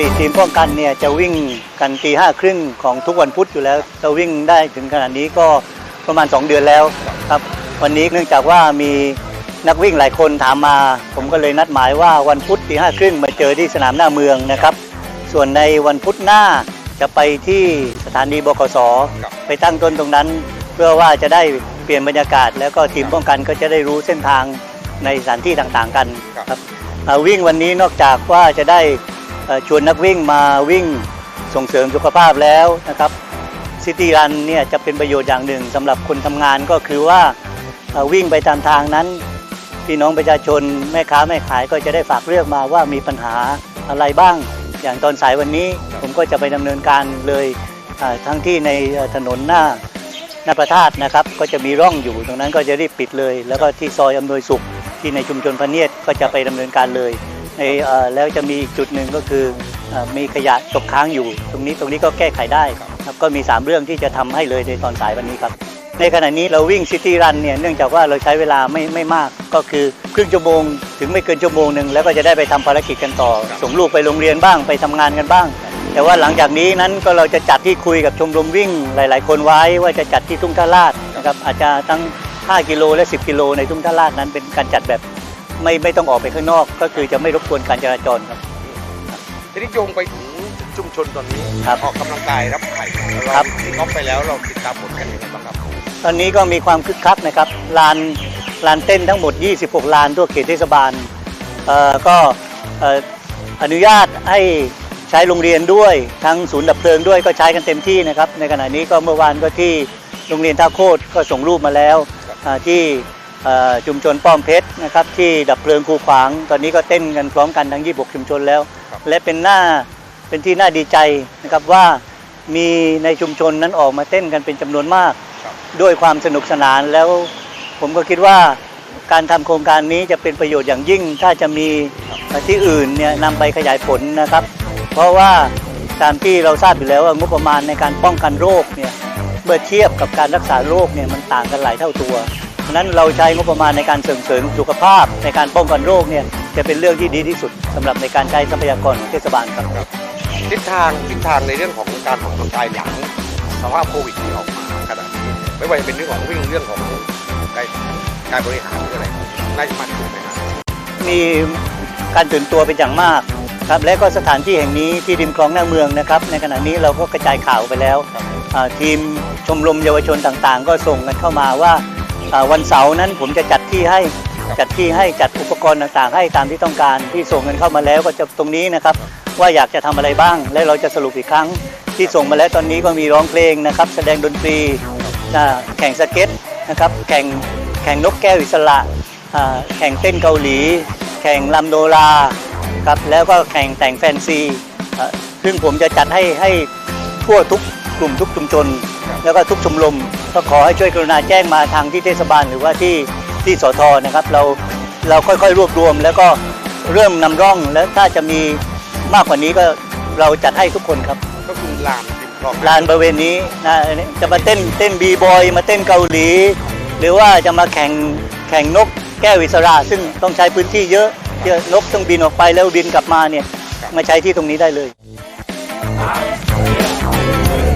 ติทีมป้องกันเนี่ยจะวิ่งกันตีห้าครึ่งของทุกวันพุธอยู่แล้วเราวิ่งได้ถึงขนาดนี้ก็ประมาณ 2 เดือนแล้วครับวันนี้เนื่องจากว่ามีนักวิ่งหลายคนถามมา ผมก็เลยนัดหมายว่าวันพุธตีห้าครึ่งมาเจอที่สนามหน้าเมืองนะครับ ส่วนในวันพุธหน้าจะไปที่สถานีบกสไปตั้งต้นตรงนั้น เพื่อว่าจะได้เปลี่ยนบรรยากาศ แล้วก็ทีมป้องกันก็จะได้รู้เส้นทางในสถานที่ต่างๆกันครับเอ่อวิ่งวันนี้นอกจากว่าจะได้เอ่อ ชวนนักวิ่งมาวิ่งส่งเสริมสุขภาพแล้วนะครับซิตี้รันเนี่ยจะเป็นประโยชน์อย่างหนึ่งสำหรับคนทำงานก็คือว่าวิ่งไปตามทางนั้น พี่น้องประชาชนแม่ค้าแม่ขายก็จะได้ฝากเรื่องมาว่ามีปัญหาอะไรบ้าง อย่างตอนสายวันนี้ผมก็จะไปดำเนินการเลยทั้งที่ในถนนหน้าหน้าพระธาตุนะครับ ก็จะมีร่องอยู่ตรงนั้นก็จะรีบปิดเลย แล้วก็ที่ซอยอำนวยสุขที่ในชุมชนพระเนียดก็จะไปดำเนินการเลย ในเอ่อแล้วจะมีอีกจุดหนึ่งก็คือเอ่อมีขยะตกค้างอยู่ ตรงนี้ตรงนี้ก็แก้ไขได้ครับก็มี 3 เรื่องที่จะทำให้เลยในตอนสายวันนี้ครับ ในขณะนี้เราวิ่งซิตี้รันเนี่ยเนื่องจากว่าเราใช้เวลาไม่ไม่มากก็คือครึ่งชั่วโมง ถึงไม่เกินชั่วโมงหนึ่งแล้วก็จะได้ไปทำภารกิจกันต่อ ส่งลูกไปโรงเรียนบ้างไปทำงานกันบ้าง แต่ว่าหลังจากนี้นั้นก็เราจะจัดที่คุยกับชมรมวิ่งหลาย ๆ คนไว้ว่าจะจัดที่ทุ่งท่าลาดนะครับอาจจะตั้ง5กิโลและ 10 กิโลในทุ่งท่าลาดนั้นเป็นการจัดแบบ ไม่ไม่ต้องออกไปข้างนอก ก็คือจะไม่รบกวนการจราจรครับ ทีนี้โยงไปถึงชุมชนตอนนี้ครับออกกำลังกายรับไข่ครัเราบ ที่น้องไปแล้วเราติดตามผลกันยังไงบ้างครับตอนนี้ก็มีความคึกคักนะครับลานลานเต้นทั้งหมด 26 ลานทั่วเขตเทศบาลเอ่อก็เอ่ออนุญาตให้ใช้โรงเรียนด้วยทั้งศูนย์ดับเพลิงด้วยก็ใช้กันเต็มที่นะครับ ในขณะนี้ก็เมื่อวานก็ที่โรงเรียนท่าโคตรก็ส่งรูปมาแล้วอ่าที่เอ่อ ชุมชนป้อมเพชรนะครับที่ดับเพลิงคูขวาง ตอนนี้ก็เต้นกันพร้อมกันทั้ง 26 ชุมชนแล้วครับและเป็นหน้าเป็นที่น่าดีใจนะครับว่ามีในชุมชนนั้นออกมาเต้นกันเป็นจำนวนมากครับด้วยความสนุกสนานแล้ว ผมก็คิดว่าการทำโครงการนี้จะเป็นประโยชน์อย่างยิ่ง ถ้าจะมีที่อื่นเนี่ยนำไปขยายผลนะครับ เพราะว่าตามที่เราทราบอยู่แล้วว่างบประมาณในการป้องกันโรคเนี่ยเมื่อเทียบกับการรักษาโรคเนี่ยมันต่างกันหลายเท่าตัวเพ ราะฉะนั้นเราใช้งบประมาณในการเสริมเสริมสุขภาพ ในการป้องกันโรคเนี่ยจะเป็นเรื่องที่ดีที่สุดสำหรับในการใช้ทรัพยากรของเทศบาลครับทิศทางทิศทางในเรื่องของการออกกำลังกายหลังสภาพโควิดที่ออกมาขนาดนี้ไม่ว่าจะเป็นเรื่องของวิ่งเรื่องของการการบริหารหรืออะไรน่าจะมั่นคงไหมครับมีการตื่นตัวเป็นอย่างมากครับและก็สถานที่แห่งนี้ที่ริมคลองหน้าเมืองนะครับในขณะนี้เราก็กระจายข่าวไปแล้วอ่าทีมชมรมเยาวชนต่างๆ ก็ส่งกันเข้ามาว่าอ่า วันเสาร์นั้นผมจะจัดที่ให้จัดที่ให้จัดอุปกรณ์ต่างๆ ให้ตามที่ต้องการที่ส่งกันเข้ามาแล้วก็จะตรงนี้นะครับ ว่าอยากจะทำอะไรบ้าง และเราจะสรุปอีกครั้ง ที่ส่งมาแล้วตอนนี้ก็มีร้องเพลงนะครับ แสดงดนตรีอ่าแข่งสเก็ตนะครับแข่งแข่งนกแก้วอิสระอ่าแข่งเต้นเกาหลี แข่งลำโนราครับแล้วก็แข่งแต่งแฟนซีอ่าซึ่งผมจะจัดให้ให้ทั่วทุกกลุ่มทุกชุมชน แล้วก็ทุกชมรม ก็ขอให้ช่วยกรุณาแจ้งมาทางที่เทศบาลหรือว่าที่ที่สทนะครับ เราเราค่อยๆรวบรวม แล้วก็เริ่มนำร่องแล้วถ้าจะมีมากกว่านี้ก็เราจัดให้ทุกคนครับก็คือลานริมคลองลานบริเวณนี้นะจะมาเต้นเต้นบีบอยมาเต้นเกาหลี หรือว่าจะมาแข่งแข่งนกแก้วอิสระซึ่งต้องใช้พื้นที่เยอะเยอะนกต้องบินออกไปแล้วบินกลับมาเนี่ยมาใช้ที่ตรงนี้ได้เลยค